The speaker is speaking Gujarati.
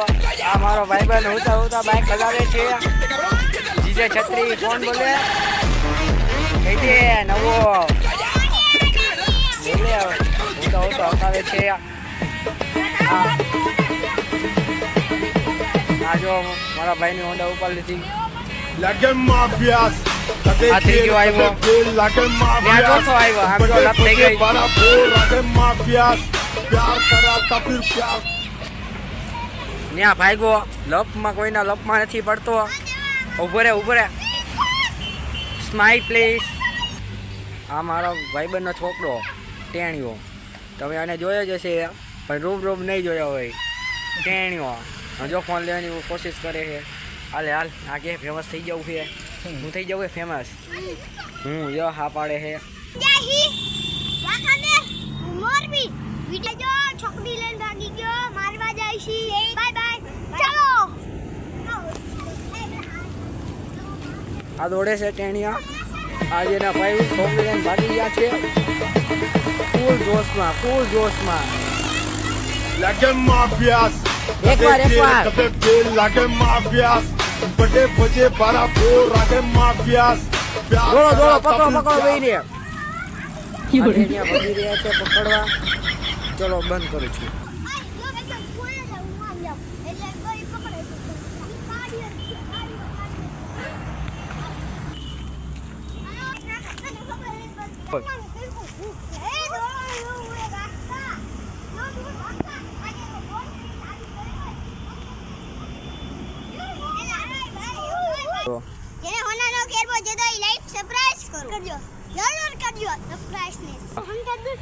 આ મારો ભાઈબંધ ઉતા ઉતા બાઈક ચલાવે છે. જીજે છત્રી કોણ બોલે. કઈ દે નવો. બોલે ઉતા ઉતા હકાવે છે. આ જો મારા ભાઈની હોન્ડા ઉપર લીધી. લાગે માફિયાસ આ ત્રીજો આવ્યો. લાગે ત્યાં આવ્યો. આમ જો લપ થઈ ગઈ. લાગે માફિયાસ પ્યાર કરાતા ફિર પ્યાર. ત્યાં ભાગ્યો. લપમાં કોઈના લપમાં નથી પડતો. ઊભો રે ઊભો રે. સ્માઈલ પ્લીઝ આ મારો ભાઈબંધનો છોકરો ટેણિયો તમે આને જોયો જ હશે, પણ રૂબ રૂબ નહીં જોયો હોય. ટેણિયો જો ફોન લેવાની કોશિશ કરે છે. હાલે, હાલ. આ કે ફેમસ થઈ જવું છે. હું થઈ જવું ફેમસ હું યો હા પાડે છે ત્યાંથી વાખાને મોરબી વિડિયો જો છોકરી લઈને ભાગી ગયો મારવા જાય છે બાય બાય ચાલો આ દોડે છે ટેણિયા. આજે એના ભાઈ છોકરી ભાગી ગયા છે. ફૂલ જોશમાં ફૂલ જોશમાં. લાગે માફિયાસ એકવાર એકવાર. એક વાર. કબે બેલ લાગે માફિયાસ બડે બજે બારા ફોર લાગે માફિયાસ દોડો દોડો પકડો પકડો ભાઈ અહીંયા રહ્યા છે પકડવા. ચલો બંધ કરું છું તો જેને હોનાનો કેરબો જે તો લાઈક સરપ્રાઈઝ કરો કરજો. જરૂર કરજો. સરપ્રાઈઝ ને. હમ કરજો?